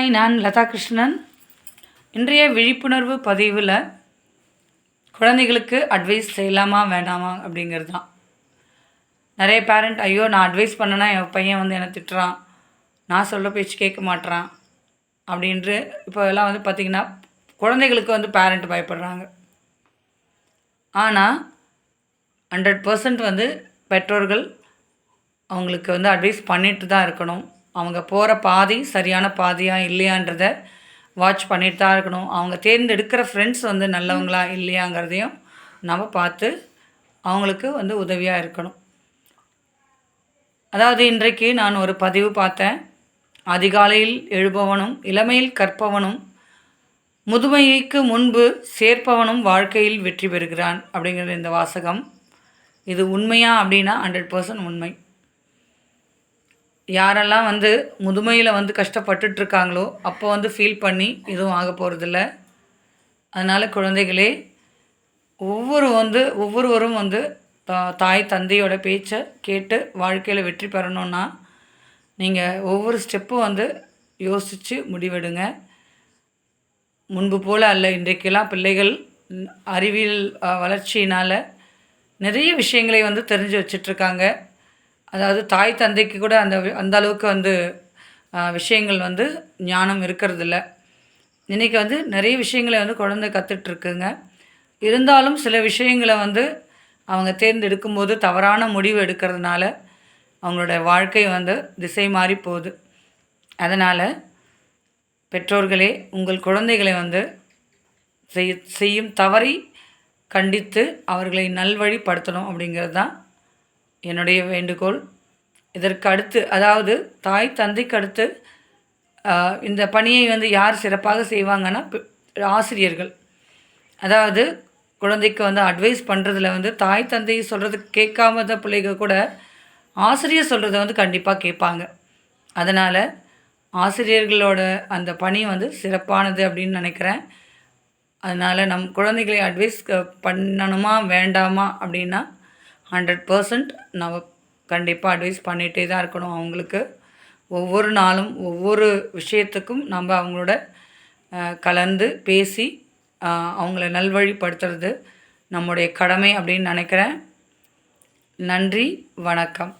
Hi நான் லதா கிருஷ்ணன் இன்றைய விழிப்புணர்வு பதிவில் குழந்தைகளுக்கு அட்வைஸ் செய்யலாமா வேண்டாமா அப்படிங்கிறது தான் நிறைய பேரண்ட் ஐயோ நான் அட்வைஸ் பண்ணேன்னா என் பையன் வந்து என்னை திட்டுறான். நான் சொல்ல பேச்சு கேட்க மாட்றான். அப்படின்ட்டு இப்போ எல்லாம் வந்து பார்த்திங்கன்னா குழந்தைகளுக்கு வந்து பேரண்ட் பயப்படுறாங்க. ஆனால் ஹண்ட்ரட் பர்சன்ட் வந்து பெற்றோர்கள் அவங்களுக்கு வந்து அட்வைஸ் பண்ணிட்டு தான் இருக்கணும். அவங்க போகிற பாதை சரியான பாதையா இல்லையான்றத வாட்ச் பண்ணிட்டு தான் இருக்கணும். அவங்க தேர்ந்தெடுக்கிற ஃப்ரெண்ட்ஸ் வந்து நல்லவங்களா இல்லையாங்கிறதையும் நம்ம பார்த்து அவங்களுக்கு வந்து உதவியாக இருக்கணும். அதாவது இன்றைக்கு நான் ஒரு பதிவு பார்த்தேன். அதிகாலையில் எழுபவனும் இளமையில் கற்பவனும் முதுமைக்கு முன்பு சேர்ப்பவனும் வாழ்க்கையில் வெற்றி பெறுகிறான் அப்படிங்கிறது இந்த வாசகம். இது உண்மையா அப்படின்னா ஹண்ட்ரட் பர்சன்ட் உண்மை. யாரெல்லாம் வந்து முதுமையில் வந்து கஷ்டப்பட்டுட்ருக்காங்களோ அப்போ வந்து ஃபீல் பண்ணி எதுவும் ஆக போகிறதில்ல அதனால் குழந்தைகளே ஒவ்வொரு வந்து ஒவ்வொருவரும் வந்து தா- தாய் தந்தையோட பேச்சை கேட்டு வாழ்க்கையில் வெற்றி பெறணும்னா நீங்கள் ஒவ்வொரு ஸ்டெப்பும் வந்து யோசித்து முடிவெடுங்க. முன்பு போல் அல்ல இன்றைக்கெல்லாம் பிள்ளைகள் அறிவியல் வளர்ச்சியினால் நிறைய விஷயங்களை வந்து தெரிஞ்சு வச்சிட்ருக்காங்க. அதாவது தாய் தந்தைக்கு கூட அந்த அந்த அளவுக்கு வந்து விஷயங்கள் வந்து ஞானம் இருக்கிறதில்ல. இன்றைக்கி வந்து நிறைய விஷயங்களை வந்து குழந்தை கற்றுட்ருக்குங்க இருந்தாலும் சில விஷயங்களை வந்து அவங்க தேர்ந்தெடுக்கும் போது தவறான முடிவு எடுக்கிறதுனால அவங்களோட வாழ்க்கை வந்து திசை மாறி போகுது. அதனால் பெற்றோர்களே உங்கள் குழந்தைகளை வந்து செய்ய செய்யும் தவறை கண்டித்து அவர்களை நல்வழிப்படுத்தணும் அப்படிங்கிறது தான் என்னுடைய வேண்டுகோள். இதற்கு அடுத்து அதாவது தாய் தந்தைக்கு அடுத்து இந்த பணியை வந்து யார் சிறப்பாக செய்வாங்கன்னா ஆசிரியர்கள். அதாவது குழந்தைக்கு வந்து அட்வைஸ் பண்ணுறதுல வந்து தாய் தந்தை சொல்கிறது கேட்காம தான் பிள்ளைங்க கூட ஆசிரியர் சொல்கிறத வந்து கண்டிப்பாக கேட்பாங்க. அதனால் ஆசிரியர்களோட அந்த பணி வந்து சிறப்பானது அப்படின்னு நினைக்கிறேன். அதனால் நம் குழந்தைகளை அட்வைஸ் பண்ணணுமா வேண்டாமா அப்படின்னா ஹண்ட்ரட் பர்சன்ட் நம்ம கண்டிப்பாக அட்வைஸ் பண்ணிகிட்டே தான் இருக்கணும் அவங்களுக்கு. ஒவ்வொரு நாளும் ஒவ்வொரு விஷயத்துக்கும் நம்ம அவங்களோட கலந்து பேசி அவங்கள நல்வழிப்படுத்துறது நம்முடைய கடமை அப்படின்னு நினைக்கிறேன். நன்றி வணக்கம்.